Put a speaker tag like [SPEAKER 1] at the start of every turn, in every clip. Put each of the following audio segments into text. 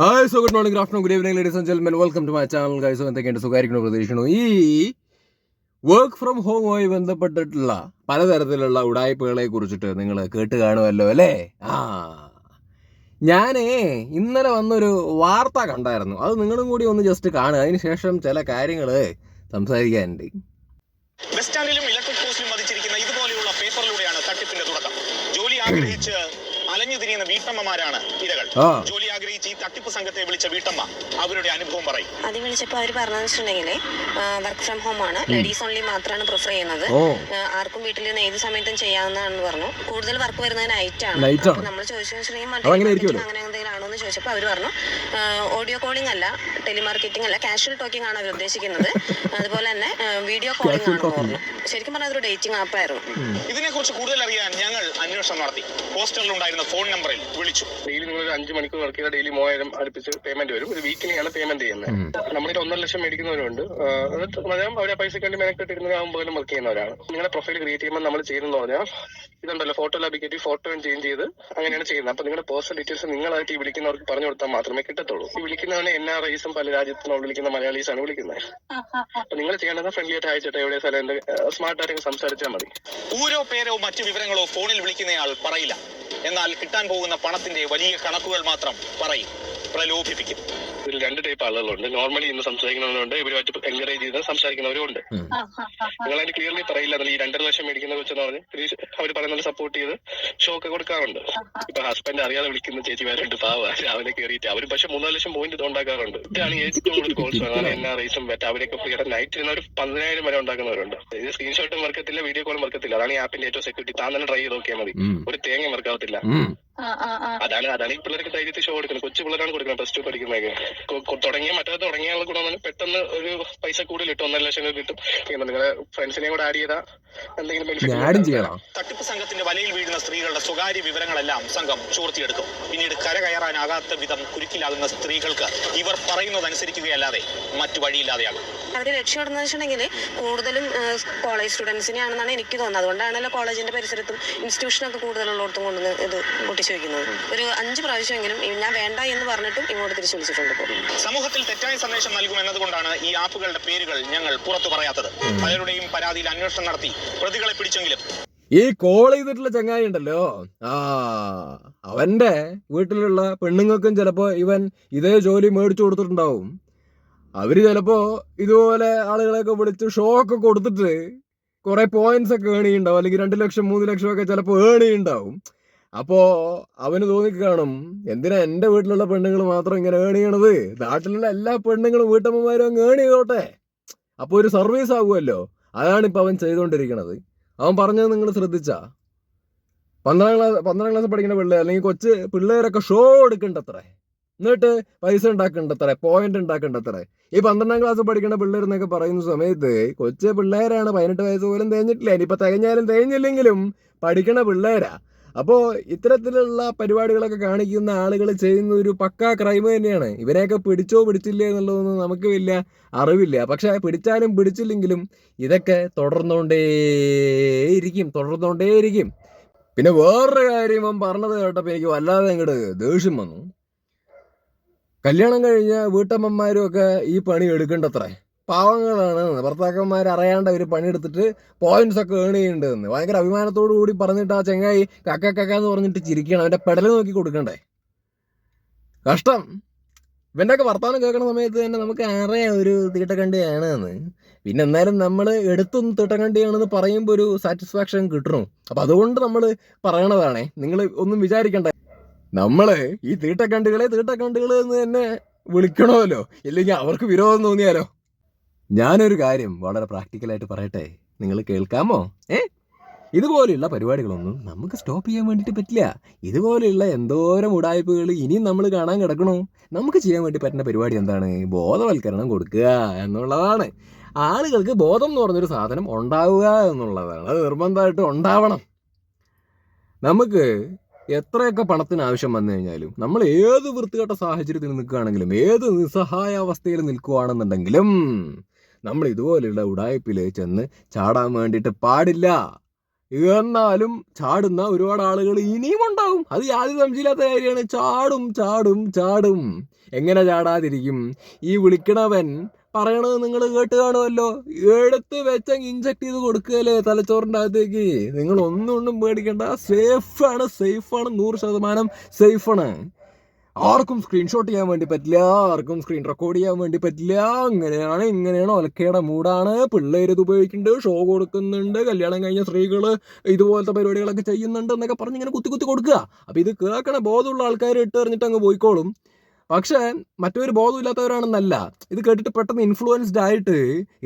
[SPEAKER 1] Hi so good morning afternoon good evening ladies and gentlemen welcome to my channel guys എന്തൊക്കെയുണ്ട്? സുഖമായിരിക്കണം പ്രതീക്ഷിക്കുന്നു. ഈ work from ഹോമുമായി ബന്ധപ്പെട്ടിട്ടുള്ള പലതരത്തിലുള്ള ഉടായ്പകളെ കുറിച്ചിട്ട് നിങ്ങൾ കേട്ട് കാണുമല്ലോ അല്ലേ? ആ. ഞാൻ ഇന്നലെ വന്നൊരു വാർത്ത കണ്ടായിരുന്നു. അത് നിങ്ങളും കൂടി ഒന്ന് ജസ്റ്റ് കാണുക. അതിനുശേഷം ചില കാര്യങ്ങൾ സംസാരിക്കാനുണ്ട്.
[SPEAKER 2] ബസ് സ്റ്റാൻഡിലും ഇലക്ട്രിക് ഇതുപോലെയുള്ള പേപ്പറിലൂടെയാണ് തട്ടിപ്പിന്റെ തുടക്കം. ജോലി ആഗ്രഹിച്ച് വീട്ടമ്മമാരാണ് ഇരകൾ. ജോലി ആഗ്രഹിച്ച് ഈ തട്ടിപ്പ് സംഘത്തെ വിളിച്ച വീട്ടമ്മ അവരുടെ അനുഭവം പറയും.
[SPEAKER 3] അത് വിളിച്ചപ്പോൾ അവർ പറഞ്ഞതെന്ന് വെച്ചിട്ടുണ്ടെങ്കിൽ വർക്ക് ഫ്രം ഹോം ആണ്. ലേഡീസ് ഓൺലി മാത്രമാണ് പ്രിഫർ ചെയ്യുന്നത്. ആർക്കും വീട്ടിൽ നിന്ന് ഏത് സമയത്തും ചെയ്യാവുന്നതാണെന്ന് പറഞ്ഞു. കൂടുതൽ വർക്ക് വരുന്നത് നൈറ്റ് ആണ്. നമ്മൾ ചോദിച്ചു. അങ്ങനെ എന്തെങ്കിലും ആണോ എന്ന് ചോദിച്ചപ്പോൾ അവർ പറഞ്ഞു ഓഡിയോ കോളിംഗ് അല്ല ടെലിമാർക്കറ്റിംഗ് അല്ല കാഷ്വൽ ടോക്കിംഗ് ആണ് അവർ ഉദ്ദേശിക്കുന്നത്. അതുപോലെ തന്നെ വീഡിയോ കോളിംഗ്
[SPEAKER 1] ആണ്
[SPEAKER 3] പറഞ്ഞു. ശരിക്കും പറഞ്ഞാൽ അതൊരു ഡേറ്റിംഗ് ആപ്പായിരുന്നു
[SPEAKER 2] ഇതിനെക്കുറിച്ച് കൂടുതൽ അറിയാൻ ഞങ്ങൾ അന്വേഷണം നടത്തി. ഹോസ്റ്റലിൽ ഉണ്ടായിരുന്ന ഫോൺ നമ്പറിൽ വിളിച്ചു.
[SPEAKER 4] ഡെയിലി നിങ്ങൾ ഒരു അഞ്ച് മണിക്കൂർ വർക്ക് ചെയ്താൽ ഡെയിലി മൂവായിരം അടുപ്പിച്ച് പേയ്മെന്റ് വരും. ഒരു വീക്കിനെയാണ് പേയ്മെന്റ് ചെയ്യുന്നത്. നമ്മുടെ ഒന്നര ലക്ഷം മേടിക്കുന്നവരുണ്ട്. അദ്ദേഹം അവരെ പൈസയ്ക്ക് വേണ്ടി മെനക്കെട്ടിരുന്ന ആകുമ്പോഴും വർക്ക് ചെയ്യുന്നവരാണ്. നിങ്ങളുടെ പ്രൊഫൈൽ ക്രിയേറ്റ് ചെയ്യുമ്പോൾ നമ്മൾ ചെയ്യുന്നതെന്ന് പറഞ്ഞാൽ ഇതുണ്ടല്ലോ ഫോട്ടോ ലാബിക്കേറ്റ് ഫോട്ടോയും ചേഞ്ച് ചെയ്ത് അങ്ങനെയാണ് ചെയ്യുന്നത്. അപ്പൊ നിങ്ങളുടെ പേഴ്സണൽ ഡീറ്റെയിൽസ് നിങ്ങളായിട്ട് ഈ വിളിക്കുന്നവർക്ക് പറഞ്ഞു കൊടുത്താൽ മാത്രമേ കിട്ടത്തുള്ളൂ. ഈ വിളിക്കുന്നവനെ എൻ ആർ ഐസും പല രാജ്യത്തിനുള്ള വിളിക്കുന്ന മലയാളീസ് ആണ് വിളിക്കുന്നത് അപ്പൊ നിങ്ങൾ ചെയ്യേണ്ടത് ഫ്രണ്ട്ലി ആയിട്ട് അയച്ചിട്ട് എവിടെ സ്ഥലം സ്മാർട്ട് ആരെങ്കിലും സംസാരിച്ചാൽ മതി.
[SPEAKER 2] ഊരോ പേരോ മറ്റു വിവരങ്ങളോ ഫോണിൽ വിളിക്കുന്നയാൾ പറയില്ല. എന്നാൽ കിട്ടാൻ പോകുന്ന പണത്തിന്റെ വലിയ കണക്കുകൾ മാത്രം പറയും. പ്രലോഭിപ്പിക്കും.
[SPEAKER 4] ഇതിൽ രണ്ട് ടൈപ്പ് ആളുകളുണ്ട്. നോർമലി ഇന്ന് സംസാരിക്കുന്നവരുണ്ട് ഇവരുമായിട്ട് എൻകറേജ് ചെയ്ത് സംസാരിക്കുന്നവരും ഉണ്ട്
[SPEAKER 1] നിങ്ങൾ
[SPEAKER 4] നിങ്ങളതിന് ക്ലിയർലി പറയില്ല. ഈ രണ്ടര ലക്ഷം മേടിക്കുന്ന കൊച്ചെന്ന് പറഞ്ഞ് അവർ പറയുന്നത് സപ്പോർട്ട് ചെയ്ത് ഷോക്ക് കൊടുക്കാറുണ്ട്. ഇപ്പൊ ഹസ്ബൻഡ് അറിയാതെ വിളിക്കുന്ന ചേച്ചിമാരുണ്ട്. പാവ രാവിലെ കയറിയിട്ട് അവർ പക്ഷെ മൂന്നാൽ ലക്ഷം പോയിന്റ് ഉണ്ടാക്കാറുണ്ട്. ഇതാണ് ഏറ്റവും കൂടുതൽ കോൾസ് അങ്ങനെ എൻ ആർ ഐസും മറ്റേ അവരൊക്കെ ഫ്രീ ആയിട്ട് നൈറ്റ് ഇരുന്ന ഒരു പതിനായിരം വരെ ഉണ്ടാക്കുന്നവരുണ്ട്. ഇത് സ്ക്രീൻഷോട്ടും വർക്കത്തില്ല വീഡിയോ കോളും വർക്കത്തില്ല അതാണ് ഈ ആപ്പിന്റെ ഏറ്റവും സെക്യൂരിറ്റി താൻ തന്നെ ട്രൈ ചെയ്ത് നോക്കിയാൽ മതി. ഒരു തേങ്ങ വർക്കാവത്തില്ല. അതാണ് അതാണ് ഈ പിള്ളേർക്ക് ധൈര്യത്തിൽ ഷോ കൊടുക്കുന്നത് കൊച്ചു പിള്ളേരാണ് കൊടുക്കുന്നത് പ്ലസ് ടു പഠിക്കുന്നതൊക്കെ. കൊ- കൊ- തുടങ്ങിയ മറ്റേ തുടങ്ങിയ ആൾ കൂടെ വന്നാൽ പെട്ടെന്ന് ഒരു പൈസ കൂടുതൽ കിട്ടും ഒന്നര ലക്ഷം രൂപ കിട്ടും. പിന്നെ നിങ്ങളെ ഫ്രണ്ട്സിനെ കൂടെ ആഡ് ചെയ്താൽ എന്തെങ്കിലും ബെനിഫിറ്റ്
[SPEAKER 2] തട്ടിപ്പ് സംഘത്തിന്റെ വലയിൽ വീഴുന്ന സ്ത്രീകളുടെ സ്വകാര്യ വിവരങ്ങളെല്ലാം സംഘം ചോർത്തിയെടുക്കും. പിന്നീട് കര കരകയറാനാകാത്ത വിധം കുരുക്കിലാകുന്ന സ്ത്രീകൾക്ക് ഇവർ പറയുന്നത് അനുസരിക്കുകയല്ലാതെ മറ്റു വഴിയില്ലാതെയാകും.
[SPEAKER 3] അവർ ലക്ഷ്യമിടുന്നത് വെച്ചിട്ടുണ്ടെങ്കിൽ കൂടുതലും കോളേജ് സ്റ്റുഡൻസിനെയാണെന്നാണ് എനിക്ക് തോന്നുന്നത്. അതുകൊണ്ടാണല്ലോ കോളേജിന്റെ പരിസരത്തും ഇൻസ്റ്റിറ്റ്യൂഷനൊക്കെ കൂടുതലുള്ളിടത്തും കൊണ്ടുവന്ന് ഇത് പൊട്ടിച്ചു വെക്കുന്നത് ഒരു അഞ്ച് പ്രാവശ്യമെങ്കിലും എങ്കിലും ഞാൻ വേണ്ട എന്ന് പറഞ്ഞിട്ടും ഇങ്ങോട്ട് തിരിച്ചു വിളിച്ചിട്ടുണ്ട്
[SPEAKER 2] സമൂഹത്തിൽ തെറ്റായ സന്ദേശം നൽകും എന്നതുകൊണ്ടാണ് ഈ ആപ്പുകളുടെ പേരുകൾ ഞങ്ങൾ പുറത്തു പറയാത്തത്. പലരുടെയും പരാതിയിൽ അന്വേഷണം നടത്തി പ്രതികളെ പിടിച്ചെങ്കിലും.
[SPEAKER 1] ഈ കോൾ ചെയ്തിട്ടുള്ള ചങ്ങായി ഉണ്ടല്ലോ. ആ അവന്റെ വീട്ടിലുള്ള പെണ്ണുങ്ങൾക്കും ചിലപ്പോ ഇവൻ ഇതേ ജോലി മേടിച്ചു കൊടുത്തിട്ടുണ്ടാവും. അവർ ചിലപ്പോ ഇതുപോലെ ആളുകളെയൊക്കെ വിളിച്ച് ഷോ ഒക്കെ കൊടുത്തിട്ട് കുറെ പോയിന്റ്സ് ഒക്കെ ഏൺ ചെയ്യുണ്ടാവും അല്ലെങ്കിൽ രണ്ട് ലക്ഷം മൂന്ന് ലക്ഷം ഒക്കെ ചിലപ്പോൾ ഏൺ ചെയ്യുണ്ടാവും അപ്പോ അവന് തോന്നി കാണും എന്തിനാ എന്റെ വീട്ടിലുള്ള പെണ്ണുങ്ങൾ മാത്രം ഇങ്ങനെ ഏൺ ചെയ്യണത്? നാട്ടിലുള്ള എല്ലാ പെണ്ണുങ്ങളും വീട്ടമ്മമാരും അങ്ങ് ഏൺ അപ്പൊ ഒരു സർവീസ് ആകുമല്ലോ അതാണ് ഇപ്പൊ അവൻ ചെയ്തുകൊണ്ടിരിക്കുന്നത് അവൻ പറഞ്ഞത് നിങ്ങൾ ശ്രദ്ധിച്ച. പന്ത്രണ്ടാം ക്ലാസ് പന്ത്രണ്ടാം ക്ലാസ് പഠിക്കുന്ന പിള്ളേർ അല്ലെങ്കിൽ കൊച്ച് പിള്ളേരൊക്കെ ഷോ എടുക്കണ്ടത്രേ. എന്നിട്ട് പൈസ ഉണ്ടാക്കണ്ടത്രേ പോയിന്റ് ഉണ്ടാക്കണ്ടത്രേ. ഈ പന്ത്രണ്ടാം ക്ലാസ് പഠിക്കുന്ന പിള്ളേർ എന്നൊക്കെ പറയുന്ന സമയത്ത് കൊച്ചു പിള്ളേരാണ് പതിനെട്ട് വയസ്സ് പോലും തേഞ്ഞിട്ടില്ല. ഇനിയിപ്പോ തികഞ്ഞാലും തേഞ്ഞില്ലെങ്കിലും പഠിക്കണ പിള്ളേരാ. അപ്പോ ഇത്തരത്തിലുള്ള പരിപാടികളൊക്കെ കാണിക്കുന്ന ആളുകൾ ചെയ്യുന്ന ഒരു പക്കാ ക്രൈം തന്നെയാണ്. ഇവരെയൊക്കെ പിടിച്ചോ പിടിച്ചില്ലേ എന്നുള്ളതൊന്നും നമുക്ക് വലിയ അറിവില്ല. പക്ഷെ പിടിച്ചാലും പിടിച്ചില്ലെങ്കിലും ഇതൊക്കെ തുടർന്നുകൊണ്ടേയിരിക്കും തുടർന്നുകൊണ്ടേയിരിക്കും. പിന്നെ വേറൊരു കാര്യം ഇവൻ പറഞ്ഞത് കേട്ടപ്പോൾ എനിക്ക് വല്ലാതെ അങ്ങോട്ട് ദേഷ്യം വന്നു. കല്യാണം കഴിഞ്ഞ വീട്ടമ്മമാരും ഒക്കെ ഈ പണി എടുക്കണ്ടത്രേ? പാവങ്ങളാണ് ഭർത്താക്കന്മാർ അറിയാണ്ട് അവർ പണിയെടുത്തിട്ട് പോയിന്റ്സ് ഒക്കെ ഏൺ ചെയ്യേണ്ടതെന്ന് ഭയങ്കര അഭിമാനത്തോടു കൂടി പറഞ്ഞിട്ട് ആ ചെങ്ങായി കക്ക കക്ക എന്ന് പറഞ്ഞിട്ട് ചിരിക്കണം അവന്റെ പെടൽ നോക്കി കൊടുക്കണ്ടേ? കഷ്ടം. ഇവന്റെയൊക്കെ വർത്തമാനം കേൾക്കുന്ന സമയത്ത് തന്നെ നമുക്ക് അറിയാം ഒരു തീട്ടക്കണ്ടിയാണ് എന്ന്. പിന്നെ എന്നാലും നമ്മൾ എടുത്തൊന്ന് തീട്ടക്കണ്ടിയാണെന്ന് പറയുമ്പോൾ ഒരു സാറ്റിസ്ഫാക്ഷൻ കിട്ടണം അപ്പോൾ അതുകൊണ്ട് നമ്മൾ പറയണതാണേ. നിങ്ങൾ ഒന്നും വിചാരിക്കണ്ട. നമ്മൾ ഈ തീട്ടക്കണ്ടികളെ തീട്ടക്കണ്ടികൾ എന്ന് തന്നെ വിളിക്കണമല്ലോ. ഇല്ലെങ്കിൽ അവർക്ക് വിരോധം തോന്നിയാലോ? ഞാനൊരു കാര്യം വളരെ പ്രാക്ടിക്കലായിട്ട് പറയട്ടെ? നിങ്ങൾ കേൾക്കാമോ? ഏ? ഇതുപോലെയുള്ള പരിപാടികളൊന്നും നമുക്ക് സ്റ്റോപ്പ് ചെയ്യാൻ വേണ്ടിയിട്ട് പറ്റില്ല. ഇതുപോലെയുള്ള എന്തോരം ഉടായ്പകൾ ഇനിയും നമ്മൾ കാണാൻ കിടക്കണോ. നമുക്ക് ചെയ്യാൻ വേണ്ടി പറ്റുന്ന പരിപാടി എന്താണ്? ബോധവൽക്കരണം കൊടുക്കുക എന്നുള്ളതാണ്. ആളുകൾക്ക് ബോധം എന്ന് പറഞ്ഞൊരു സാധനം ഉണ്ടാവുക എന്നുള്ളതാണ്. അത് നിർബന്ധമായിട്ട് ഉണ്ടാവണം. നമുക്ക് എത്രയൊക്കെ പണത്തിന് ആവശ്യം വന്നു കഴിഞ്ഞാലും നമ്മൾ ഏത് വൃത്തികെട്ട സാഹചര്യത്തിൽ നിൽക്കുകയാണെങ്കിലും ഏത് നിസ്സഹായ അവസ്ഥയിൽ നിൽക്കുകയാണെന്നുണ്ടെങ്കിലും നമ്മൾ ഇതുപോലെയുള്ള ഉടായ്പിൽ ചെന്ന് ചാടാൻ വേണ്ടിയിട്ട് പാടില്ല. എന്നാലും ചാടുന്ന ഒരുപാട് ആളുകൾ ഇനിയും ഉണ്ടാവും. അത് യാതൊരു സംശയമില്ലാത്ത കാര്യമാണ്. ചാടും ചാടും ചാടും. എങ്ങനെ ചാടാതിരിക്കും? ഈ വിളിക്കണവൻ പറയണത് നിങ്ങൾ കേട്ട് കാണുമല്ലോ. എടുത്ത് വെച്ച ഇഞ്ചക്ട് ചെയ്ത് കൊടുക്കുകയല്ലേ തലച്ചോറിന്റെ അകത്തേക്ക്. നിങ്ങൾ ഒന്നും ഒന്നും പേടിക്കേണ്ട. സേഫാണ് സേഫാണ് നൂറ് ശതമാനം സേഫാണ് ആർക്കും സ്ക്രീൻഷോട്ട് ചെയ്യാൻ വേണ്ടി പറ്റില്ല ആർക്കും സ്ക്രീൻ റെക്കോർഡ് ചെയ്യാൻ വേണ്ടി പറ്റില്ല. അങ്ങനെയാണ് ഇങ്ങനെയാണ് ഒലക്കയുടെ മൂടാണ്. പിള്ളേർ ഇത് ഉപയോഗിക്കുന്നുണ്ട് ഷോ കൊടുക്കുന്നുണ്ട് കല്യാണം കഴിഞ്ഞ സ്ത്രീകൾ ഇതുപോലത്തെ പരിപാടികളൊക്കെ ചെയ്യുന്നുണ്ട് എന്നൊക്കെ പറഞ്ഞ് ഇങ്ങനെ കുത്തി കുത്തി കൊടുക്കുക. അപ്പം ഇത് കേൾക്കണ ബോധമുള്ള ആൾക്കാർ ഇട്ട് എറിഞ്ഞിട്ട് അങ്ങ് പോയിക്കോളും. പക്ഷേ മറ്റൊരു ബോധമില്ലാത്തവരാണെന്നല്ല. ഇത് കേട്ടിട്ട് പെട്ടെന്ന് ഇൻഫ്ലുവൻസ്ഡ് ആയിട്ട്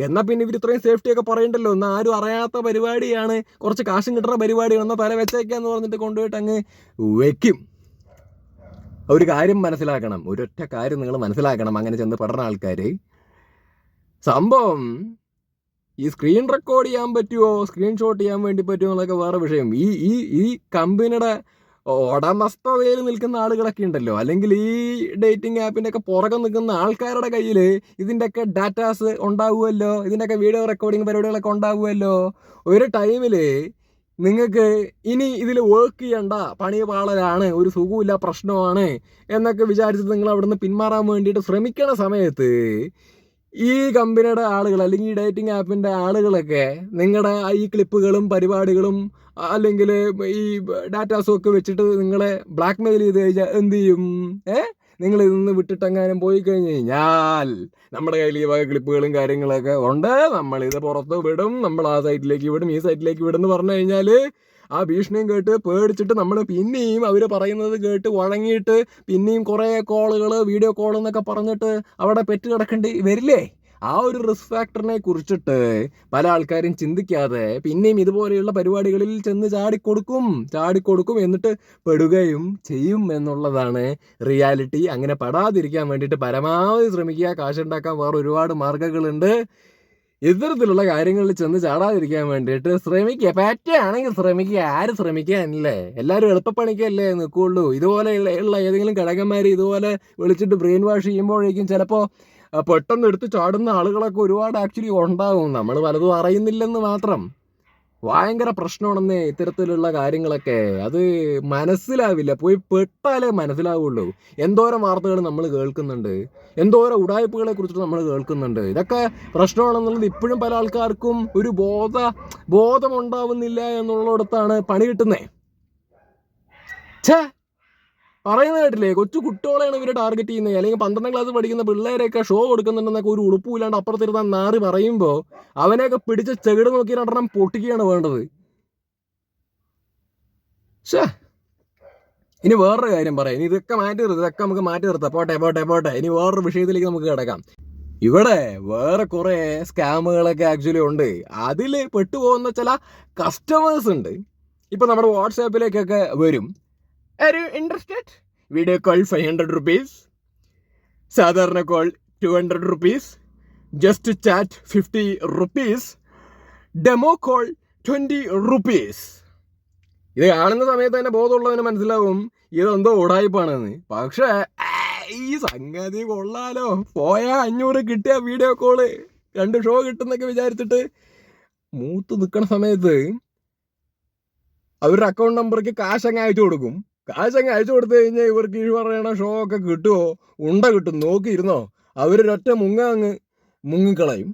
[SPEAKER 1] എന്നാൽ പിന്നെ ഇവർ ഇത്രയും സേഫ്റ്റി ഒക്കെ പറയണ്ടല്ലോ? എന്നാൽ ആരും അറിയാത്ത പരിപാടിയാണ്. കുറച്ച് കാശും കിട്ടുന്ന പരിപാടിയാണ്. എന്നാൽ തല വെച്ചേക്കാന്ന് പറഞ്ഞിട്ട് കൊണ്ടുപോയിട്ട് അങ്ങ് വെക്കും. ഒരു കാര്യം മനസ്സിലാക്കണം. ഒരൊറ്റ കാര്യം നിങ്ങൾ മനസ്സിലാക്കണം. അങ്ങനെ ചെന്ന് പെടുന്ന ആൾക്കാർ സംഭവം ഈ സ്ക്രീൻ റെക്കോർഡ് ചെയ്യാൻ പറ്റുമോ സ്ക്രീൻഷോട്ട് ചെയ്യാൻ വേണ്ടി പറ്റുമോ എന്നൊക്കെ വേറെ വിഷയം. ഈ ഈ ഈ കമ്പനിയുടെ ഉടമസ്ഥതയിൽ നിൽക്കുന്ന ആളുകളൊക്കെ ഉണ്ടല്ലോ. അല്ലെങ്കിൽ ഈ ഡേറ്റിംഗ് ആപ്പിന്റെ ഒക്കെ പുറകെ നിൽക്കുന്ന ആൾക്കാരുടെ കയ്യിൽ ഇതിന്റെയൊക്കെ ഡാറ്റാസ് ഉണ്ടാവുമല്ലോ? ഇതിന്റെയൊക്കെ വീഡിയോ റെക്കോർഡിംഗ് പരിപാടികളൊക്കെ ഉണ്ടാവുമല്ലോ? ഒരു ടൈമിൽ നിങ്ങൾക്ക് ഇനി ഇതിൽ വർക്ക് ചെയ്യണ്ട പണി പാളലാണ് ഒരു സുഖമില്ല പ്രശ്നമാണ് എന്നൊക്കെ വിചാരിച്ചിട്ട് നിങ്ങൾ അവിടുന്ന് പിന്മാറാൻ വേണ്ടിയിട്ട് ശ്രമിക്കണ സമയത്ത് ഈ കമ്പനിയുടെ ആളുകൾ അല്ലെങ്കിൽ ഈ ഡേറ്റിംഗ് ആപ്പിന്റെ ആളുകളൊക്കെ നിങ്ങളുടെ ഈ ക്ലിപ്പുകളും പരിപാടികളും അല്ലെങ്കിൽ ഈ ഡാറ്റാസും ഒക്കെ വെച്ചിട്ട് നിങ്ങളെ ബ്ലാക്ക്മെയിൽ ചെയ്ത് കഴിഞ്ഞാൽ എന്ത് ചെയ്യും? ഏ? നിങ്ങൾ ഇതൊന്ന് വിട്ടിട്ടെങ്ങാനും പോയി കഴിഞ്ഞ് കഴിഞ്ഞാൽ നമ്മുടെ കയ്യിൽ ഈ വക ക്ലിപ്പുകളും കാര്യങ്ങളൊക്കെ ഉണ്ട്. നമ്മൾ നമ്മളിത് പുറത്ത് വിടും. നമ്മൾ ആ സൈറ്റിലേക്ക് വിടും. ഈ സൈറ്റിലേക്ക് വിടും എന്ന് പറഞ്ഞു കഴിഞ്ഞാൽ ആ ഭീഷണിയും കേട്ട് പേടിച്ചിട്ട് നമ്മൾ പിന്നെയും അവർ പറയുന്നത് കേട്ട് വഴങ്ങിയിട്ട് പിന്നെയും കുറേ കോളുകൾ വീഡിയോ കോൾ എന്നൊക്കെ പറഞ്ഞിട്ട് അവിടെ പെറ്റ് കിടക്കേണ്ടി വരില്ലേ? ആ ഒരു റിസ്ക് ഫാക്ടറിനെ കുറിച്ചിട്ട് പല ആൾക്കാരും ചിന്തിക്കാതെ പിന്നെയും ഇതുപോലെയുള്ള പരിപാടികളിൽ ചെന്ന് ചാടിക്കൊടുക്കും ചാടിക്കൊടുക്കും എന്നിട്ട് പെടുകയും ചെയ്യും എന്നുള്ളതാണ് റിയാലിറ്റി അങ്ങനെ പെടാതിരിക്കാൻ വേണ്ടിയിട്ട് പരമാവധി ശ്രമിക്കുക. കാശുണ്ടാക്കാൻ വേറെ ഒരുപാട് മാർഗങ്ങളുണ്ട് ഇത്തരത്തിലുള്ള കാര്യങ്ങളിൽ ചെന്ന് ചാടാതിരിക്കാൻ വേണ്ടിയിട്ട് ശ്രമിക്കുക. പറ്റുകയാണെങ്കിൽ ശ്രമിക്കുക. ആര് ശ്രമിക്കാനില്ലേ എല്ലാവരും എളുപ്പപ്പണിക്കല്ലേ നിൽക്കുള്ളൂ ഇതുപോലെയുള്ള ഏതെങ്കിലും ഘടകന്മാർ ഇതുപോലെ വിളിച്ചിട്ട് ബ്രെയിൻ വാഷ് ചെയ്യുമ്പോഴേക്കും ചിലപ്പോൾ പെട്ടെന്ന് എടുത്ത് ചാടുന്ന ആളുകളൊക്കെ ഒരുപാട് ആക്ച്വലി ഉണ്ടാകും നമ്മൾ പലതും അറിയുന്നില്ലെന്ന് മാത്രം. ഭയങ്കര പ്രശ്നമാണെന്നേ ഇത്തരത്തിലുള്ള കാര്യങ്ങളൊക്കെ. അത് മനസ്സിലാവില്ല. പോയി പെട്ടാലേ മനസ്സിലാവുള്ളൂ. എന്തോരം വാർത്തകൾ നമ്മൾ കേൾക്കുന്നുണ്ട്. എന്തോരം ഉടായ്പകളെ കുറിച്ചിട്ട് നമ്മൾ കേൾക്കുന്നുണ്ട്. ഇതൊക്കെ പ്രശ്നമാണെന്നുള്ളത് ഇപ്പോഴും പല ആൾക്കാർക്കും ഒരു ബോധ ബോധമുണ്ടാവുന്നില്ല എന്നുള്ളിടത്താണ് പണി കിട്ടുന്നത് ഛേ! പറയുന്നത് കേട്ടില്ലേ? കൊച്ചു കുട്ടികളെയാണ് ഇവരെ ടാർഗറ്റ് ചെയ്യുന്നത്. അല്ലെങ്കിൽ പന്ത്രണ്ടാം ക്ലാസ് പഠിക്കുന്ന പിള്ളേരെയൊക്കെ ഷോ കൊടുക്കുന്നുണ്ടെന്നൊക്കെ ഒരു ഉളുപ്പുമില്ലാണ്ട് അപ്പുറത്തിരുന്ന നാറി പറയുമ്പോൾ അവനെയൊക്കെ പിടിച്ച് ചെകിട് നോക്കി രണ്ടെണ്ണം പൊട്ടിക്കുകയാണ് വേണ്ടത്. ഇനി വേറൊരു കാര്യം പറയാം. ഇനി ഇതൊക്കെ മാറ്റി നിർത്തും. ഇതൊക്കെ നമുക്ക് മാറ്റി നിർത്താം. പോട്ടെ പോട്ടെ പോട്ടെ. ഇനി വേറൊരു വിഷയത്തിലേക്ക് നമുക്ക് കിടക്കാം. ഇവിടെ വേറെ കുറേ സ്കാമുകളൊക്കെ ആക്ച്വലി ഉണ്ട്. അതിൽ പെട്ടുപോകുന്ന ചില കസ്റ്റമേഴ്സ് ഉണ്ട്. ഇപ്പൊ നമ്മുടെ വാട്സാപ്പിലേക്കൊക്കെ വരും. ഒരു interested video call five hundred rupees സാധാരണ call two hundred rupees just chat fifty rupees demo call twenty rupees ഇത് കാണുന്ന സമയത്ത് തന്നെ ബോധമുള്ളവന് മനസ്സിലാവും. ഇതെന്തോ ഉടായ്പാണെന്ന്. പക്ഷേ ഈ സംഗതി കൊള്ളാലോ. പോയാ അഞ്ഞൂറ് കിട്ടിയ വീഡിയോ കോൾ രണ്ട് ഷോ കിട്ടുന്നൊക്കെ വിചാരിച്ചിട്ട് മൂത്ത് നിൽക്കുന്ന സമയത്ത് അവരുടെ അക്കൗണ്ട് നമ്പർക്ക് കാശ് അങ്ങ് അയച്ചു കൊടുക്കും. കാശ് അങ്ങ് അയച്ചു കൊടുത്തു കഴിഞ്ഞാൽ ഇവർക്ക് ഈ പറയണ ഷോ ഒക്കെ കിട്ടുമോ ഉണ്ട കിട്ടും. നോക്കിയിരുന്നോ? അവരൊരൊറ്റ മുങ്ങ അങ്ങ് മുങ്ങിക്കളയും.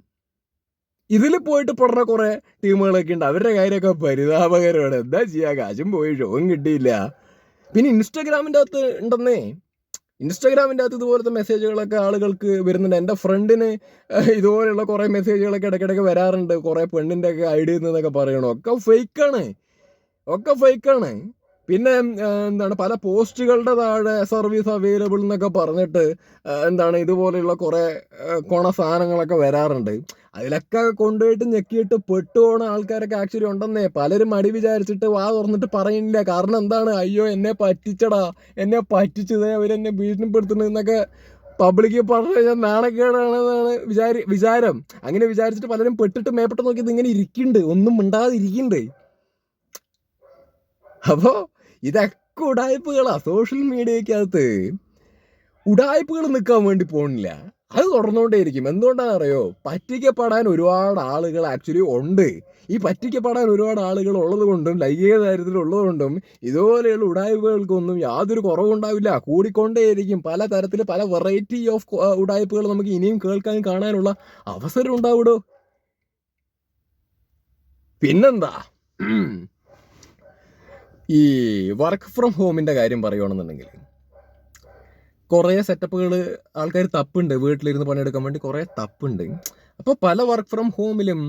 [SPEAKER 1] ഇതിൽ പോയിട്ട് പെടുന്ന കുറേ ടീമുകളൊക്കെ ഉണ്ട്. അവരുടെ കാര്യമൊക്കെ പരിതാപകരമാണ്. എന്താ ചെയ്യാ? കാശും പോയി ഷോയും കിട്ടിയില്ല. പിന്നെ ഇൻസ്റ്റാഗ്രാമിന്റെ അകത്ത് ഉണ്ടെന്നേ. ഇൻസ്റ്റാഗ്രാമിന്റെ അകത്ത് ഇതുപോലത്തെ മെസ്സേജുകളൊക്കെ ആളുകൾക്ക് വരുന്നുണ്ട്. എന്റെ ഫ്രണ്ടിന് ഇതുപോലെയുള്ള കുറേ മെസ്സേജുകളൊക്കെ ഇടയ്ക്കിടയ്ക്ക് വരാറുണ്ട്. കുറേ പെണ്ണിന്റെ ഒക്കെ ഐഡിയ നിന്നൊക്കെ പറയണു. ഒക്കെ ഫേക്കാണ് ഒക്കെ ഫേക്കാണ് പിന്നെ എന്താണ് പല പോസ്റ്റുകളുടെ താഴെ സർവീസ് അവൈലബിൾ എന്നൊക്കെ പറഞ്ഞിട്ട് എന്താണ് ഇതുപോലെയുള്ള കുറേ കൊണ സാധനങ്ങളൊക്കെ വരാറുണ്ട്. അതിലൊക്കെ കൊണ്ടുപോയിട്ട് ഞെക്കിയിട്ട് പെട്ടുപോണ ആൾക്കാരൊക്കെ ആക്ച്വലി ഉണ്ടെന്നേ. പലരും മടി വിചാരിച്ചിട്ട് വാ തുറന്നിട്ട് പറയുന്നില്ല. കാരണം എന്താണ്? അയ്യോ എന്നെ പറ്റിച്ചടാ. എന്നെ പറ്റിച്ചത്. അവരെന്നെ ഭീഷണിപ്പെടുത്തുന്നു എന്നൊക്കെ പബ്ലിക്ക് പറഞ്ഞു കഴിഞ്ഞാൽ നാണക്കേടാണെന്നാണ് വിചാരി വിചാരം. അങ്ങനെ വിചാരിച്ചിട്ട് പലരും പെട്ടിട്ട് മേപ്പെട്ട് നോക്കിയത് ഇങ്ങനെ ഇരിക്കുന്നുണ്ട്. ഒന്നും മിണ്ടാതെ ഇരിക്കുന്നുണ്ട് അപ്പോ ഇതൊക്കെ ഉടായ്പകളാ സോഷ്യൽ മീഡിയക്കകത്ത് ഉടായ്പകൾ നിൽക്കാൻ വേണ്ടി പോണില്ല. അത് തുടർന്നുകൊണ്ടേയിരിക്കും എന്തുകൊണ്ടാണെന്ന് അറിയോ പറ്റിക്കപ്പെടാൻ ഒരുപാട് ആളുകൾ ആക്ച്വലി ഉണ്ട്. ഈ പറ്റിക്കപ്പെടാൻ ഒരുപാട് ആളുകൾ ഉള്ളത് കൊണ്ടും ലൈംഗിക കാര്യത്തിൽ ഉള്ളത് കൊണ്ടും ഇതുപോലെയുള്ള ഉടായ്പകൾക്കൊന്നും യാതൊരു കുറവുണ്ടാവില്ല. കൂടിക്കൊണ്ടേയിരിക്കും. പല തരത്തിൽ പല വെറൈറ്റി ഓഫ് ഉടായ്പകൾ നമുക്ക് ഇനിയും കേൾക്കാനും കാണാനുള്ള അവസരം ഉണ്ടാവിടോ? പിന്നെന്താ. ഈ വർക്ക് ഫ്രം ഹോമിന്റെ കാര്യം പറയുകയാണെന്നുണ്ടെങ്കിൽ കുറേ സെറ്റപ്പുകൾ ആൾക്കാർ തപ്പുണ്ട്. വീട്ടിലിരുന്ന് പണിയെടുക്കാൻ വേണ്ടി കുറേ തപ്പുണ്ട്. അപ്പോൾ പല വർക്ക് ഫ്രം ഹോമിലും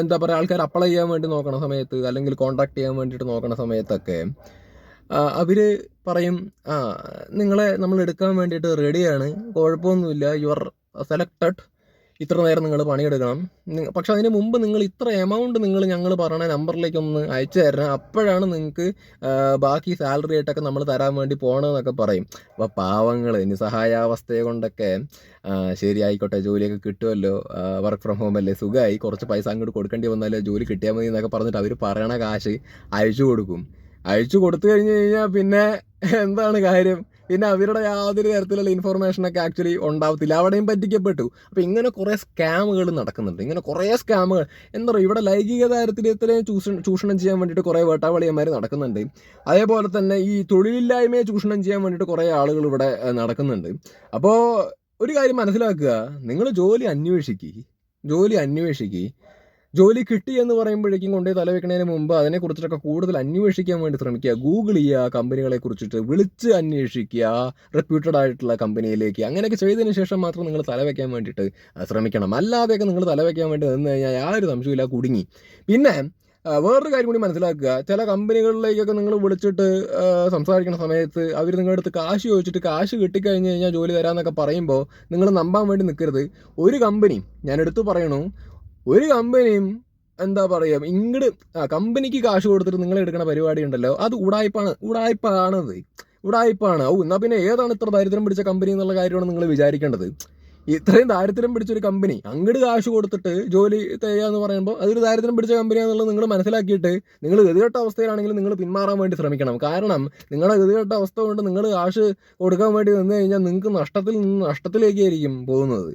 [SPEAKER 1] എന്താ പറയുക ആൾക്കാർ അപ്ലൈ ചെയ്യാൻ വേണ്ടി നോക്കണ സമയത്ത് അല്ലെങ്കിൽ കോൺടാക്ട് ചെയ്യാൻ വേണ്ടിയിട്ട് നോക്കണ സമയത്തൊക്കെ അവർ പറയും ആ നിങ്ങളെ നമ്മൾ എടുക്കാൻ വേണ്ടിയിട്ട് റെഡിയാണ് കുഴപ്പമൊന്നുമില്ല. യു ആർ സെലക്റ്റഡ് ഇത്ര നേരം നിങ്ങൾ പണിയെടുക്കണം. പക്ഷെ അതിന് മുമ്പ് നിങ്ങൾ ഇത്ര എമൗണ്ട് നിങ്ങൾ ഞങ്ങൾ പറഞ്ഞ നമ്പറിലേക്ക് ഒന്ന് അയച്ചു തരണം. അപ്പോഴാണ് നിങ്ങൾക്ക് ബാക്കി സാലറി ആയിട്ടൊക്കെ നമ്മൾ തരാൻ വേണ്ടി പോകണമെന്നൊക്കെ പറയും. അപ്പോൾ പാവങ്ങൾ നിസ്സഹായാവസ്ഥയെ കൊണ്ടൊക്കെ ശരിയായിക്കോട്ടെ ജോലിയൊക്കെ കിട്ടുമല്ലോ വർക്ക് ഫ്രം ഹോം അല്ലേ? സുഖമായി കുറച്ച് പൈസ അങ്ങോട്ട് കൊടുക്കേണ്ടി വന്നാലേ ജോലി കിട്ടിയാൽ മതി എന്നൊക്കെ പറഞ്ഞിട്ട് അവർ പറയണ കാശ് അയച്ചു കൊടുക്കും. അയച്ചു കൊടുത്തു കഴിഞ്ഞ് കഴിഞ്ഞാൽ പിന്നെ എന്താണ് കാര്യം? പിന്നെ അവരുടെ യാതൊരു തരത്തിലുള്ള ഇൻഫർമേഷനൊക്കെ ആക്ച്വലി ഉണ്ടാവത്തില്ല. അവിടെയും പറ്റിക്കപ്പെട്ടു. അപ്പോൾ ഇങ്ങനെ കുറേ സ്കാമുകൾ നടക്കുന്നുണ്ട്. ഇങ്ങനെ കുറേ സ്കാമുകൾ എന്താ പറയുക ഇവിടെ ലൈംഗിക തരത്തിൽ ചൂഷണം ചൂഷണം ചെയ്യാൻ വേണ്ടിയിട്ട് കുറേ വേട്ടാവളിയന്മാർ നടക്കുന്നുണ്ട്. അതേപോലെ തന്നെ ഈ തൊഴിലില്ലായ്മയെ ചൂഷണം ചെയ്യാൻ വേണ്ടിയിട്ട് കുറേ ആളുകൾ ഇവിടെ നടക്കുന്നുണ്ട്. അപ്പോൾ ഒരു കാര്യം മനസ്സിലാക്കുക. നിങ്ങൾ ജോലി അന്വേഷിക്കുക ജോലി അന്വേഷിക്കുക ജോലി കിട്ടി എന്ന് പറയുമ്പോഴേക്കും കൊണ്ടുപോയി തലവെക്കുന്നതിന് മുമ്പ് അതിനെക്കുറിച്ചിട്ടൊക്കെ കൂടുതൽ അന്വേഷിക്കാൻ വേണ്ടി ശ്രമിക്കുക. ഗൂഗിൾ ചെയ്യുക കമ്പനികളെ കുറിച്ചിട്ട് വിളിച്ച് അന്വേഷിക്കുക റെപ്യൂട്ടഡ് ആയിട്ടുള്ള കമ്പനിയിലേക്ക് അങ്ങനെയൊക്കെ ചെയ്തതിന് ശേഷം മാത്രം നിങ്ങൾ തലവെക്കാൻ വേണ്ടിയിട്ട് ശ്രമിക്കണം. അല്ലാതെയൊക്കെ നിങ്ങൾ തലവെക്കാൻ വേണ്ടി നിന്ന് കഴിഞ്ഞാൽ യാതൊരു സംശയമില്ല കുടുങ്ങി. പിന്നെ വേറൊരു കാര്യം കൂടി മനസ്സിലാക്കുക. ചില കമ്പനികളിലേക്കൊക്കെ നിങ്ങൾ വിളിച്ചിട്ട് സംസാരിക്കുന്ന സമയത്ത് അവർ നിങ്ങളുടെ അടുത്ത് കാശ് ചോദിച്ചിട്ട് കാശ് കിട്ടിക്കഴിഞ്ഞ് കഴിഞ്ഞാൽ ജോലി തരാമെന്നൊക്കെ പറയുമ്പോൾ നിങ്ങൾ നമ്പാൻ വേണ്ടി നിൽക്കരുത് ഒരു കമ്പനി ഞാൻ എടുത്തു പറയണു ഒരു കമ്പനിയും എന്താ പറയുക ഇങ്ങട് ആ കമ്പനിക്ക് കാശ് കൊടുത്തിട്ട് നിങ്ങൾ എടുക്കുന്ന പരിപാടി ഉണ്ടല്ലോ അത് ഉടായ്പാണ് ഉടായ്പാണത് ഉടായ്പാണ്. ഓ എന്നാൽ പിന്നെ ഏതാണ് ഇത്ര ദാരിദ്ര്യം പിടിച്ച കമ്പനി എന്നുള്ള കാര്യമാണ് നിങ്ങൾ വിചാരിക്കേണ്ടത്? ഇത്രയും ദാരിദ്ര്യം പിടിച്ചൊരു കമ്പനി അങ്ങട് കാശ് കൊടുത്തിട്ട് ജോലി ചെയ്യാന്ന് പറയുമ്പോൾ അതൊരു ദാരിദ്ര്യം പിടിച്ച കമ്പനിയാണെന്നുള്ളത് നിങ്ങൾ മനസ്സിലാക്കിയിട്ട് നിങ്ങൾ ഗതികെട്ട അവസ്ഥയിലാണെങ്കിൽ നിങ്ങൾ പിന്മാറാൻ വേണ്ടി ശ്രമിക്കണം. കാരണം നിങ്ങളുടെ ഗതികെട്ട അവസ്ഥ കൊണ്ട് നിങ്ങൾ കാശ് കൊടുക്കാൻ വേണ്ടി നിന്ന് കഴിഞ്ഞാൽ നിങ്ങൾക്ക് നഷ്ടത്തിൽ നിന്ന് നഷ്ടത്തിലേക്കായിരിക്കും പോകുന്നത്.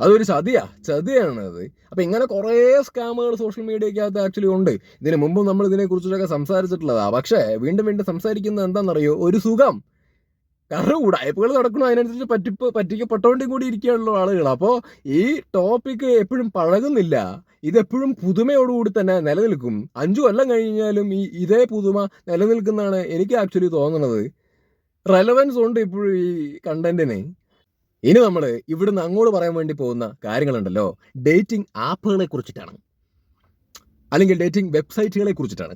[SPEAKER 1] അതൊരു ചതിയാ ചതിയാണ് അത് അപ്പം ഇങ്ങനെ കുറേ സ്കാമുകൾ സോഷ്യൽ മീഡിയക്കകത്ത് ആക്ച്വലി ഉണ്ട്. ഇതിന് മുമ്പ് നമ്മൾ ഇതിനെക്കുറിച്ചൊക്കെ സംസാരിച്ചിട്ടുള്ളതാ. പക്ഷേ വീണ്ടും വീണ്ടും സംസാരിക്കുന്നത് എന്താണെന്നറിയോ? ഒരു സുഖം. കാരണം ഉടായ്പകൾ നടക്കണം അതിനനുസരിച്ച് പറ്റിപ്പ് പറ്റിക്കപ്പെട്ടോണ്ടും കൂടി ഇരിക്കുകയാണല്ലോ ആളുകൾ. അപ്പോൾ ഈ ടോപ്പിക്ക് എപ്പോഴും പഴകുന്നില്ല. ഇതെപ്പോഴും പുതുമയോടുകൂടി തന്നെ നിലനിൽക്കും. അഞ്ചു കൊല്ലം കഴിഞ്ഞാലും ഈ ഇതേ പുതുമ നിലനിൽക്കുന്നതാണ് എനിക്ക് ആക്ച്വലി തോന്നുന്നത്. റെലവൻസ് ഉണ്ട് ഇപ്പോഴും ഈ കണ്ടന്റിന് ഇനി നമ്മൾ ഇവിടുന്ന് അങ്ങോട്ട് പറയാൻ വേണ്ടി പോകുന്ന കാര്യങ്ങളുണ്ടല്ലോ. ഡേറ്റിംഗ് ആപ്പുകളെ കുറിച്ചിട്ടാണ്. അല്ലെങ്കിൽ ഡേറ്റിംഗ് വെബ്സൈറ്റുകളെ കുറിച്ചിട്ടാണ്.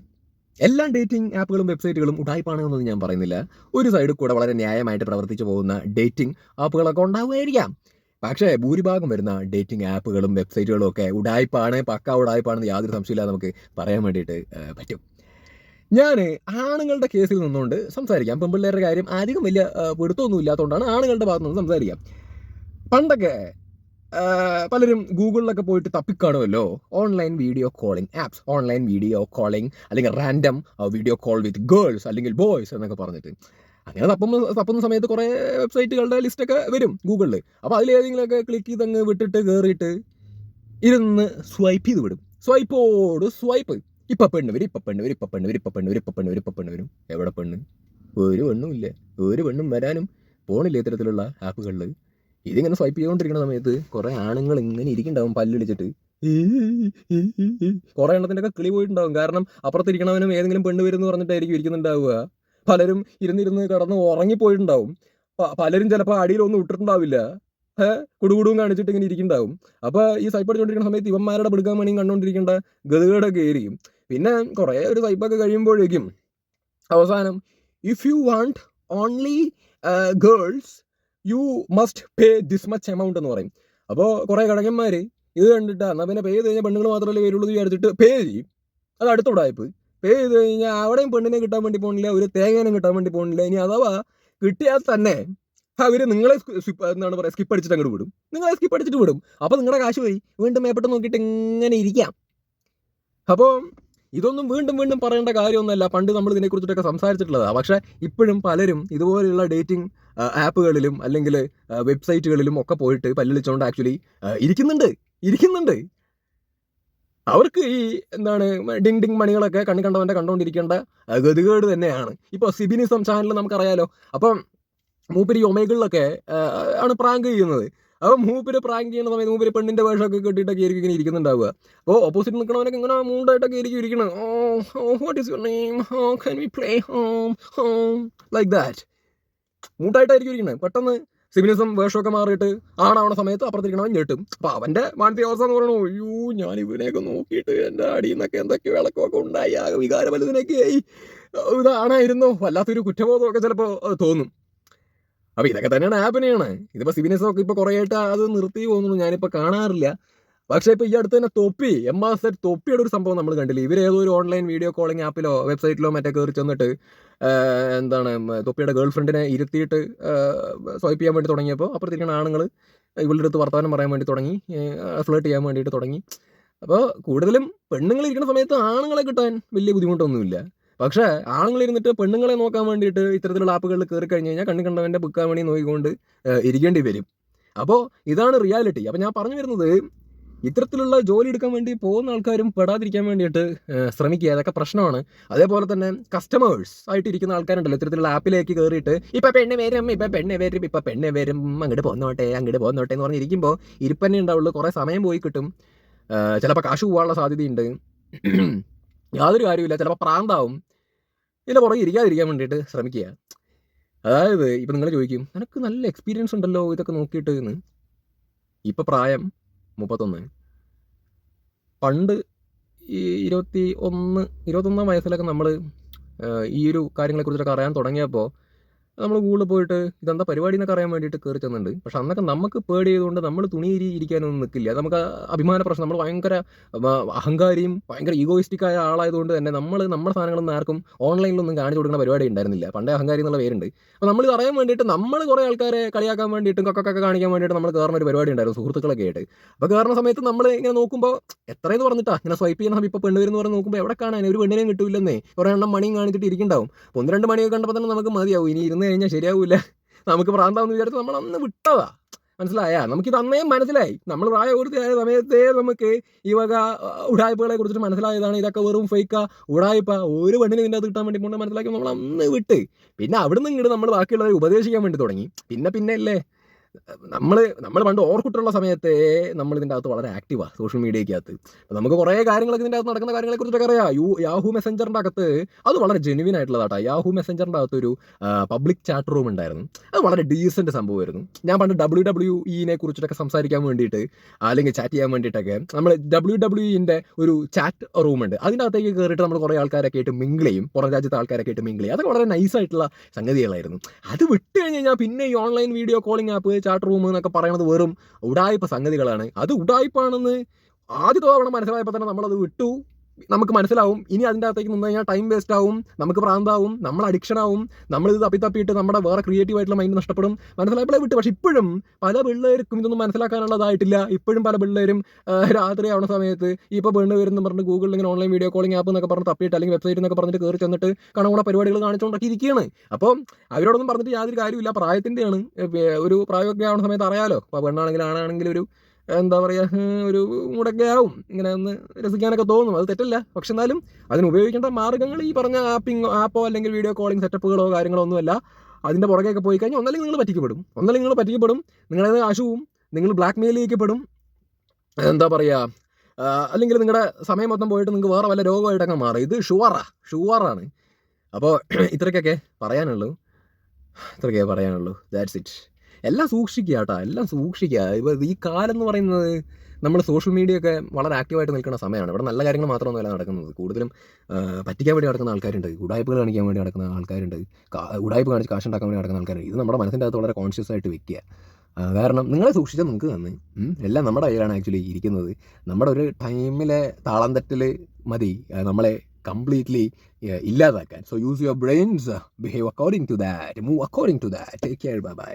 [SPEAKER 1] എല്ലാ ഡേറ്റിംഗ് ആപ്പുകളും വെബ്സൈറ്റുകളും ഉടായ്പാണെന്നൊന്നും ഞാൻ പറയുന്നില്ല. ഒരു സൈഡിൽ കൂടെ വളരെ ന്യായമായിട്ട് പ്രവർത്തിച്ചു പോകുന്ന ഡേറ്റിംഗ് ആപ്പുകളൊക്കെ ഉണ്ടാവുമായിരിക്കാം. പക്ഷേ ഭൂരിഭാഗം വരുന്ന ഡേറ്റിംഗ് ആപ്പുകളും വെബ്സൈറ്റുകളും ഒക്കെ ഉടായ്പാണ് പക്ക ഉടായ്പാണെന്ന് യാതൊരു സംശയമില്ലാതെ നമുക്ക് പറയാൻ വേണ്ടിയിട്ട് പറ്റും. ഞാൻ ആണുങ്ങളുടെ കേസിൽ നിന്നുകൊണ്ട് സംസാരിക്കാം. പെൺപിള്ളേരുടെ കാര്യം അധികം വലിയ പിടുത്തമൊന്നും ഇല്ലാത്തതുകൊണ്ടാണ് ആണുങ്ങളുടെ ഭാഗത്തു നിന്ന് സംസാരിക്കാം. പണ്ടൊക്കെ പലരും ഗൂഗിളിലൊക്കെ പോയിട്ട് തപ്പിക്കാണുമല്ലോ online video calling apps online video calling അല്ലെങ്കിൽ random video call with girls അല്ലെങ്കിൽ ബോയ്സ് എന്നൊക്കെ പറഞ്ഞിട്ട്. അങ്ങനെ തപ്പുന്ന തപ്പുന്ന സമയത്ത് കുറേ വെബ്സൈറ്റുകളുടെ ലിസ്റ്റൊക്കെ വരും ഗൂഗിളിൽ. അപ്പോൾ അതിലേതെങ്കിലുമൊക്കെ ക്ലിക്ക് ചെയ്ത് അങ്ങ് വിട്ടിട്ട് കയറിയിട്ട് ഇരുന്ന് സ്വൈപ്പ് ചെയ്ത് വിടും. സ്വൈപ്പോട് സ്വൈപ്പ്. ഇപ്പൊ പെണ്ണ് വരും ഇപ്പൊ പെണ്ണ് വരും ഇപ്പൊ പെണ്ണ് വരും ഇപ്പൊ പെണ്ണ് വരും ഇപ്പൊ പെണ്ണ് വരും ഇപ്പൊ പെണ്ണ് വരും. എവിടെ പെണ്ണ്? ഒരു പെണ്ണും ഇല്ല ഒരു പെണ്ണും വരാനും പോണില്ല ഇത്തരത്തിലുള്ള ആപ്പുകളിൽ ഇതിങ്ങനെ സ്വൈപ്പ് ചെയ്തുകൊണ്ടിരിക്കുന്ന സമയത്ത് കുറെ ആണുങ്ങൾ ഇങ്ങനെ ഇരിക്കുന്നുണ്ടാവും പല്ലിളിച്ചിട്ട് കുറെ എണ്ണത്തിന്റെ ഒക്കെ കിളി പോയിട്ടുണ്ടാവും. കാരണം അപ്പുറത്തിരിക്കണവനും ഏതെങ്കിലും പെണ്ണ് വരും എന്ന് പറഞ്ഞിട്ടായിരിക്കും ഇരിക്കുന്നുണ്ടാവുക. പലരും ഇരുന്നിരുന്ന് കടന്ന് ഉറങ്ങിപ്പോയിട്ടുണ്ടാവും. പലരും ചിലപ്പോൾ അടിയിലൊന്നും ഇട്ടിട്ടുണ്ടാവില്ല. കുടുകുടും കാണിച്ചിട്ട് ഇങ്ങനെ ഇരിക്കുന്നുണ്ടാവും അപ്പൊ ഈ സൈപ്പ് അടിച്ചുകൊണ്ടിരിക്കുന്ന സമയത്ത് ഇവന്മാരുടെ പിടുക്കാൻ പണിയും കണ്ടുകൊണ്ടിരിക്കേണ്ട ഗതികേടൊക്കെ ആയിരിക്കും. പിന്നെ കുറേ ഒരു സൈപ്പൊക്കെ കഴിയുമ്പോഴേക്കും അവസാനം if you want only girls you must pay this much amount എന്ന് പറയും. അപ്പോൾ കുറേ കടകന്മാർ ഇത് കണ്ടിട്ട് എന്നാൽ പിന്നെ പേ ചെയ്ത് കഴിഞ്ഞാൽ പെണ്ണുങ്ങൾ മാത്രമല്ലേ വരുള്ളൂ വിചാരിച്ചിട്ട് പേ ചെയ്യും. അത് അടുത്ത ഉടായ്പ്. പേ ചെയ്ത് കഴിഞ്ഞാൽ അവിടെയും പെണ്ണിനെ കിട്ടാൻ വേണ്ടി പോകണില്ല ഒരു തേങ്ങേനും കിട്ടാൻ വേണ്ടി പോകണില്ല ഇനി അഥവാ കിട്ടിയാൽ തന്നെ അവർ നിങ്ങളെ എന്താണ് പറയുക സ്കിപ്പ് അടിച്ചിട്ട് അങ്ങോട്ട് വിടും. നിങ്ങളെ സ്കിപ്പ് അടിച്ചിട്ട് വിടും. അപ്പോൾ നിങ്ങളുടെ കാശ് പോയി. വീണ്ടും മേപ്പെട്ട് നോക്കിയിട്ട് ഇങ്ങനെ ഇരിക്കാം. അപ്പോൾ ഇതൊന്നും വീണ്ടും വീണ്ടും പറയേണ്ട കാര്യമൊന്നുമല്ല. പണ്ട് നമ്മൾ ഇതിനെക്കുറിച്ചിട്ടൊക്കെ സംസാരിച്ചിട്ടുള്ളതാണ് പക്ഷേ ഇപ്പോഴും പലരും ഇതുപോലെയുള്ള ഡേറ്റിംഗ് ആപ്പുകളിലും അല്ലെങ്കിൽ വെബ്സൈറ്റുകളിലും ഒക്കെ പോയിട്ട് പല്ലിളിച്ചുകൊണ്ട് ആക്ച്വലി ഇരിക്കുന്നുണ്ട്. ഇരിക്കുന്നുണ്ട്. അവർക്ക് ഈ എന്താണ് ഡിങ് ഡിങ് മണികളൊക്കെ കണ്ണി കണ്ടവന്റെ കണ്ടുകൊണ്ടിരിക്കേണ്ട ഗതികേട് തന്നെയാണ്. ഇപ്പോൾ സിബിനിസം ചാനൽ നമുക്കറിയാലോ. അപ്പം മൂപ്പര് ഈ ആണ് പ്രാങ്ക് ചെയ്യുന്നത്. അപ്പോൾ മൂപ്പര് പ്രാങ്ക് ചെയ്യുന്ന സമയത്ത് മൂപ്പര് പെണ്ണിന്റെ വേഷമൊക്കെ കെട്ടിയിട്ടൊക്കെ ആയിരിക്കും ഇങ്ങനെ ഇരിക്കുന്നുണ്ടാവുക. അപ്പോൾ ഓപ്പോസിറ്റ് നിൽക്കണവനൊക്കെ ഇങ്ങനെ മൂണ്ടായിട്ടൊക്കെ ആയിരിക്കും ഇരിക്കണം ഓ what is your name how can we play home home like that മൂട്ടായിട്ടായിരിക്കും ഇരിക്കുന്നത്. പെട്ടെന്ന് സിമിനിസം വേഷമൊക്കെ മാറിയിട്ട് ആണാവണ സമയത്ത് അപ്പുറത്തിരിക്കണവൻ ഞെട്ടും. അപ്പൊ അവന്റെ മാനസികാവസ്ഥ എന്ന് പറയണു അയ്യോ ഞാൻ ഇവനെയൊക്കെ നോക്കിയിട്ട് എന്റെ അടിയിൽ നിന്നൊക്കെ എന്തൊക്കെ വിളക്കമൊക്കെ ഉണ്ടായി. ആ വികാരം വലുതിനൊക്കെ ആയി ഇതാണായിരുന്നോ വല്ലാത്തൊരു കുറ്റബോധമൊക്കെ ചിലപ്പോൾ തോന്നും. അപ്പൊ ഇതൊക്കെ തന്നെയാണ് ആപ്പിനെയാണ് ഇതിപ്പോ സിവിനിസം ഒക്കെ ഇപ്പൊ കുറേ ആയിട്ട് അത് നിർത്തി പോകുന്നു ഞാനിപ്പോ കാണാറില്ല. പക്ഷേ ഇപ്പൊ ഈ അടുത്ത് തന്നെ തൊപ്പി എം ആർ സെറ്റ് തൊപ്പിയുടെ ഒരു സംഭവം നമ്മൾ കണ്ടില്ല? ഇവർ ഏതോ ഒരു ഓൺലൈൻ വീഡിയോ കോളിംഗ് ആപ്പിലോ വെബ്സൈറ്റിലോ മറ്റേ കയറി ചെന്നിട്ട് എന്താണ് തൊപ്പിയുടെ ഗേൾ ഫ്രണ്ടിനെ ഇരുത്തിയിട്ട് സ്വൈപ്പ് ചെയ്യാൻ വേണ്ടി തുടങ്ങിയപ്പോൾ അപ്പുറത്തിരിക്കുന്ന ആണുങ്ങൾ ഇവളുടെ അടുത്ത് വർത്തമാനം പറയാൻ വേണ്ടി തുടങ്ങി ഫ്ലേട്ട് ചെയ്യാൻ വേണ്ടിയിട്ട് തുടങ്ങി. അപ്പോൾ കൂടുതലും പെണ്ണുങ്ങൾ ഇരിക്കുന്ന സമയത്ത് ആണുങ്ങളെ കിട്ടാൻ വലിയ ബുദ്ധിമുട്ടൊന്നുമില്ല. പക്ഷേ ആണുങ്ങൾ ഇരുന്നിട്ട് പെണ്ണുങ്ങളെ നോക്കാൻ വേണ്ടിയിട്ട് ഇത്തരത്തിലുള്ള ആപ്പുകളിൽ കയറി കഴിഞ്ഞ് കഴിഞ്ഞാൽ കണ്ണി കണ്ടവന്റെ ബുക്കാൻ വേണ്ടി നോക്കിക്കൊണ്ട് ഇരിക്കേണ്ടി വരും. അപ്പോൾ ഇതാണ് റിയാലിറ്റി. അപ്പോൾ ഞാൻ പറഞ്ഞു വരുന്നത് ഇത്തരത്തിലുള്ള ജോലി എടുക്കാൻ വേണ്ടി പോകുന്ന ആൾക്കാരും പെടാതിരിക്കാൻ വേണ്ടിയിട്ട് ശ്രമിക്കുക. അതൊക്കെ പ്രശ്നമാണ്. അതേപോലെ തന്നെ കസ്റ്റമേഴ്സ് ആയിട്ട് ഇരിക്കുന്ന ആൾക്കാരുണ്ടല്ലോ. ഇത്തരത്തിലുള്ള ആപ്പിലേക്ക് കയറിയിട്ട് ഇപ്പം പെണ്ണ് വരും ഇപ്പം പെണ്ണ് വരും ഇപ്പം പെണ്ണ് വരും അങ്ങോട്ട് പോന്നോട്ടെ അങ്ങോട്ട് പോന്നോട്ടെ എന്ന് പറഞ്ഞിരിക്കുമ്പോൾ ഇരിപ്പന്നെ ഉണ്ടാവുള്ളൂ. കുറേ സമയം പോയി കിട്ടും. ചിലപ്പോൾ കാശ് പോകാനുള്ള സാധ്യതയുണ്ട്. യാതൊരു കാര്യമില്ല ചിലപ്പോൾ പ്രാന്താവും. ഇതിന്റെ പുറകെ ഇരിക്കാതിരിക്കാൻ വേണ്ടിയിട്ട് ശ്രമിക്കുക. അതായത് ഇപ്പം നിങ്ങൾ ചോദിക്കും നിനക്ക് നല്ല എക്സ്പീരിയൻസ് ഉണ്ടല്ലോ ഇതൊക്കെ നോക്കിയിട്ട് എന്ന്? ഇപ്പം പ്രായം മുപ്പത്തൊന്ന്. പണ്ട് ഈ ഇരുപത്തി ഒന്ന് ഇരുപത്തൊന്നാം വയസ്സിലൊക്കെ നമ്മൾ ഈ ഒരു കാര്യങ്ങളെക്കുറിച്ചൊക്കെ അറിയാൻ തുടങ്ങിയപ്പോൾ നമ്മൾ ഗൂഗിളിൽ പോയിട്ട് ഇതെന്താ പരിപാടി എന്നൊക്കെ അറിയാൻ വേണ്ടിയിട്ട് കയറി ചെന്നുണ്ട്. പക്ഷെ അന്നൊക്കെ നമുക്ക് പേടി ചെയ്തുകൊണ്ട് നമ്മൾ തുണിയിരി ഇരിക്കാനൊന്നും നിൽക്കില്ല നമുക്ക് അഭിമാന പ്രശ്നം. നമ്മൾ ഭയങ്കര അഹങ്കാരിയും ഭയങ്കര ഈഗോയിസ്റ്റിക് ആയ ആളായതുകൊണ്ട് തന്നെ നമ്മൾ നമ്മുടെ സാധനങ്ങളൊന്നും ആർക്കും ഓൺലൈനിലൊന്നും കാണിച്ചു കൊടുക്കുന്ന പരിപാടി ഉണ്ടായിരുന്നില്ല. പണ്ടേ അഹങ്കാരി എന്നുള്ള പേരുണ്ട്. അപ്പോൾ നമ്മൾ അറിയാൻ വേണ്ടിയിട്ട് നമ്മൾ കുറേ ആൾക്കാരെ കളിയാക്കാൻ വേണ്ടിയിട്ടും കൊക്കൊക്കെ കാണിക്കാൻ വേണ്ടിയിട്ട് നമ്മൾ കയറുന്ന ഒരു പരിപാടി ഉണ്ടായിരുന്നു സുഹൃത്തുക്കളൊക്കെ ആയിട്ട്. അപ്പോൾ കയറുന്ന സമയത്ത് നമ്മൾ ഇങ്ങനെ നോക്കുമ്പോൾ എത്രയെന്ന് പറഞ്ഞിട്ടാ? ഇങ്ങനെ സ്വൈപ്പ് സമയം ഇപ്പോൾ പെണ്ണ് വരുന്ന പറഞ്ഞ് നോക്കുമ്പോൾ എവിടെ കാണാൻ ഒരു പെണ്ണിനെയും കിട്ടില്ലെന്നേ. കുറേ എണ്ണം മണിയും കാണിച്ചിട്ട് ഇരിക്കുന്നുണ്ടാവും. ഒന്ന് രണ്ട് മണിയൊക്കെ കണ്ടപ്പോൾ തന്നെ നമുക്ക് മതിയാവും. ഇനി ഇരുന്ന് കഴിഞ്ഞാൽ ശരിയാവൂല. നമുക്ക് പ്രാന്താവെന്ന് വിചാരിച്ച് നമ്മൾ അന്ന് വിട്ടതാ. മനസ്സിലായാ? നമുക്കിത് അന്നേ മനസ്സിലായി. നമ്മൾ പ്രായപൂർത്തിയായ സമയത്തേ നമുക്ക് ഈ വക ഉടായ്പകളെ കുറിച്ചിട്ട് മനസ്സിലായതാണ്. ഇതൊക്കെ വെറും ഫേക്കാ ഉടായ്പ. ഒരു പെണ്ണിന് ഇതിന്റെ അത് കിട്ടാൻ വേണ്ടി കൊണ്ട് മനസ്സിലാക്കി നമ്മൾ അന്ന് വിട്ട്. പിന്നെ അവിടുന്ന് ഇങ്ങോട്ട് നമ്മൾ ബാക്കിയുള്ളവരെ ഉപദേശിക്കാൻ വേണ്ടി തുടങ്ങി. പിന്നെ പിന്നെ അല്ലേ നമ്മൾ നമ്മൾ പണ്ട് ഓർക്കുട്ടുള്ള സമയത്തെ നമ്മൾ ഇതിന്റെ അകത്ത് വളരെ ആക്റ്റീവാണ് സോഷ്യൽ മീഡിയയ്ക്കകത്ത് നമുക്ക് കുറേ കാര്യങ്ങളൊക്കെ ഇതിന്റെ അകത്ത് നടക്കുന്ന കാര്യങ്ങളെ കുറിച്ചൊക്കെ അറിയാം. യു യാഹു മെസ്സഞ്ചറിന്റെ അകത്ത് അത് വളരെ ജെനുവിൻ ആയിട്ടുള്ളതാട്ടോ യാഹു മെസ്സഞ്ചറിന്റെ അകത്ത് ഒരു പബ്ലിക് ചാറ്റ് റൂം ഉണ്ടായിരുന്നു. അത് വളരെ ഡീസന്റ് സംഭവമായിരുന്നു. ഞാൻ പണ്ട് ഡബ്ല്യൂ ഡബ്ല്യു ഇനെ കുറിച്ചിട്ടൊക്കെ സംസാരിക്കാൻ വേണ്ടിയിട്ട് അല്ലെങ്കിൽ ചാറ്റ് ചെയ്യാൻ വേണ്ടിയിട്ടൊക്കെ നമ്മൾ ഡബ്ല്യൂ ഡബ്ല്യു ഇന്റെ ഒരു ചാറ്റ് റൂം ഉണ്ട്. അതിന്റെ അകത്തേക്ക് കയറിയിട്ട് നമ്മൾ കുറേ ആൾക്കാരൊക്കെ ആയിട്ട് മിങ്കിൾ ചെയ്യും. പുറം രാജ്യത്തെ ആൾക്കാരൊക്കെ ആയിട്ട് മിങ്കിൾ ചെയ്യും. അതൊക്കെ വളരെ നൈസായിട്ടുള്ള സംഗതികളായിരുന്നു. അത് വിട്ട് കഴിഞ്ഞ് കഴിഞ്ഞാൽ പിന്നെ ഈ online video calling app chat room എന്നൊക്കെ പറയുന്നത് വെറും ഉടായ്പ സംഗതികളാണ്. അത് ഉടായ്പാണെന്ന് ആദ്യ തവണ മനസ്സിലായപ്പോൾ തന്നെ നമ്മളത് വിട്ടു. നമുക്ക് മനസ്സിലാവും. ഇനി അതിന്റെ അകത്തേക്ക് നിന്ന് കഴിഞ്ഞാൽ ടൈം വേസ്റ്റ് ആവും. നമുക്ക് പ്രാന്താവും. നമ്മൾ അഡിക്ഷൻ ആവും. നമ്മൾ ഇത് തപ്പി തപ്പിയിട്ട് നമ്മുടെ വേറെ ക്രിയേറ്റീവ് ആയിട്ടുള്ള മൈൻഡ് നഷ്ടപ്പെടും. മനസ്സിലായപ്പോഴേ വിട്ടു പക്ഷെ ഇപ്പോഴും പല പിള്ളേർക്കും ഇതൊന്നും മനസ്സിലാക്കാനുള്ളതായിട്ടില്ല. ഇപ്പോഴും പല പിള്ളേരും രാത്രി ആവുന്ന സമയത്ത് ഇപ്പോൾ പെണ്ണ് വരുന്ന പറഞ്ഞ് ഗൂഗിളിൽ ഇങ്ങനെ ഓൺലൈൻ വീഡിയോ കോളിംഗ് ആപ്പ് എന്നൊക്കെ പറഞ്ഞ് തപ്പിയിട്ട് അല്ലെങ്കിൽ വെബ്സൈറ്റ് എന്നൊക്കെ പറഞ്ഞിട്ട് കയറി ചെന്നിട്ട് കണകുണ പരിപാടികൾ കാണിച്ചുകൊണ്ടൊക്കെ ഇരിക്കുകയാണ് അപ്പോൾ അവരോടൊന്നും പറഞ്ഞിട്ട് യാതൊരു കാര്യമില്ല പ്രായത്തിന്റെയാണ് ഒരു പ്രായമൊക്കെ ആവുന്ന സമയത്ത് അറിയാലോ. അപ്പോൾ പെണ്ണാണെങ്കിലും ആണാണെങ്കിലും ഒരു എന്താ പറയുക ഒരു മുടക്കയാവും ഇങ്ങനെ ഒന്ന് രസിക്കാനൊക്കെ തോന്നും. അത് തെറ്റല്ല. പക്ഷെ എന്നാലും അതിന് ഉപയോഗിക്കേണ്ട മാർഗങ്ങൾ ഈ പറഞ്ഞ ആപ്പിംഗ് ആപ്പോ അല്ലെങ്കിൽ വീഡിയോ കോളിംഗ് സെറ്റപ്പുകളോ കാര്യങ്ങളോ ഒന്നുമല്ല. അതിന്റെ പുറകെയൊക്കെ പോയി കഴിഞ്ഞാൽ ഒന്നല്ലെങ്കിൽ നിങ്ങൾ പറ്റിക്കപ്പെടും. ഒന്നല്ലെങ്കിൽ നിങ്ങൾ പറ്റിക്കപ്പെടും. നിങ്ങളത് ആശുവും നിങ്ങൾ ബ്ലാക്ക് മെയിൽ എന്താ പറയുക അല്ലെങ്കിൽ നിങ്ങളുടെ സമയം മൊത്തം പോയിട്ട് നിങ്ങൾക്ക് വേറെ വല്ല രോഗമായിട്ടൊക്കെ മാറും. ഇത് ഷുവറാ ഷുവറാണ്. അപ്പോൾ ഇത്രയ്ക്കൊക്കെ പറയാനുള്ളൂ. ഇത്രയൊക്കെ പറയാനുള്ളൂ. ദാറ്റ്സ് ഇറ്റ് എല്ലാം സൂക്ഷിക്കുക കേട്ടോ എല്ലാം സൂക്ഷിക്കുക. ഇപ്പോൾ ഈ കാലം എന്ന് പറയുന്നത് നമ്മൾ സോഷ്യൽ മീഡിയ ഒക്കെ വളരെ ആക്റ്റീവായിട്ട് നിൽക്കുന്ന സമയമാണ്. ഇവിടെ നല്ല കാര്യങ്ങൾ മാത്രമൊന്നുമല്ല നടക്കുന്നത്. കൂടുതലും പറ്റിക്കാൻ വേണ്ടി നടക്കുന്ന ആൾക്കാരുണ്ട്. ഉടായ്പകൾ കാണിക്കാൻ വേണ്ടി നടക്കുന്ന ആൾക്കാരുണ്ട്. ഉടായ്പ കാണിച്ച് കാശ് ഉണ്ടാക്കാൻ വേണ്ടി നടക്കുന്ന ആൾക്കാരുണ്ട്. ഇത് നമ്മുടെ മനസ്സിന്റെ അകത്ത് വളരെ കോൺഷ്യസ് ആയിട്ട് വെക്കുക. കാരണം നിങ്ങളെ സൂക്ഷിച്ചാൽ നിങ്ങൾക്ക് തന്നെ എല്ലാം നമ്മുടെ കയ്യിലാണ് ആക്ച്വലി ഇരിക്കുന്നത്. നമ്മുടെ ഒരു ടൈമിലെ താളം തെറ്റൽ മതി നമ്മളെ കംപ്ലീറ്റ്ലി ഇല്ലാതാക്കാൻ. So use your brains behave according to that move according to that take care bye bye